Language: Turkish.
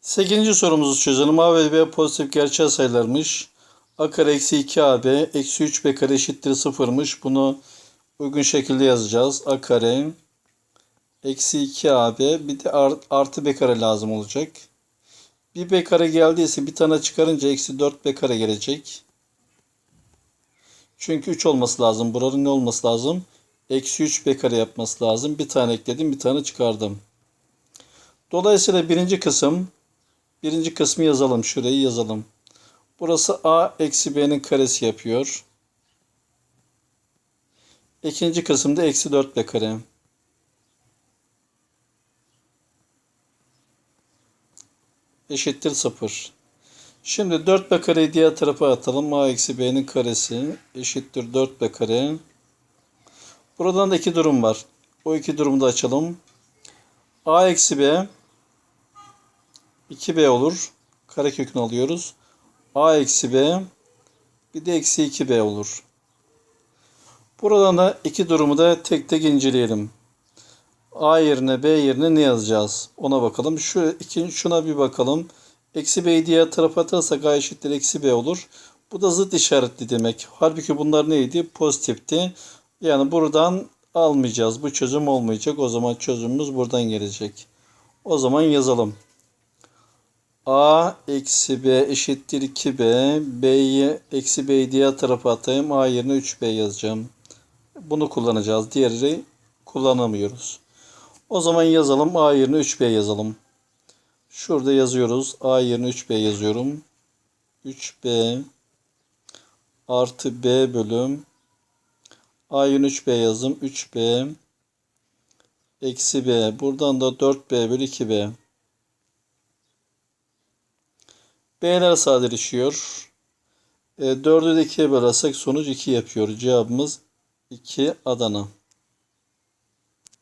8. sorumuzu çözelim. A ve B pozitif gerçel sayılarmış. A kare eksi 2AB eksi 3B kare eşittir sıfırmış. Bunu uygun şekilde yazacağız. A kare eksi 2AB bir de art- artı B kare lazım olacak. Bir B kare geldiyse bir tane çıkarınca eksi 4B kare gelecek. Çünkü 3 olması lazım. Buranın ne olması lazım? Eksi 3B kare yapması lazım. Bir tane ekledim bir tane çıkardım. Dolayısıyla birinci kısım birinci kısmı yazalım. Şurayı yazalım. Burası a eksi b'nin karesi yapıyor. İkinci kısımda eksi 4b kare. Eşittir 0. Şimdi 4b kareyi diğer tarafa atalım. a eksi b'nin karesi eşittir 4b kare. Buradan da iki durum var. O iki durumu da açalım. a eksi b 2b olur. Karekökünü alıyoruz. a eksi b bir de eksi 2b olur. Buradan da iki durumu da tek tek inceleyelim. a yerine b yerine ne yazacağız? Ona bakalım. Şu iki, şuna bir bakalım. Eksi b'yi diğer tarafa atarsak a eşittir eksi b olur. Bu da zıt işaretli demek. Halbuki bunlar neydi? Pozitifti. Yani buradan almayacağız. Bu çözüm olmayacak. O zaman çözümümüz buradan gelecek. O zaman yazalım. A eksi B eşittir 2B. B'yi eksi B'yi diğer tarafa atayım. A yerine 3B yazacağım. Bunu kullanacağız. Diğeri kullanamıyoruz. O zaman yazalım. A yerine 3B yazalım. Şurada yazıyoruz. A yerine 3B yazıyorum. 3B artı B bölüm A yerine 3B yazdım. 3B eksi B. Buradan da 4B bölü 2B. B'ler sadeleşiyor. E, 4'ü de 2'ye bölersek sonuç 2 yapıyor. Cevabımız 2 Adana.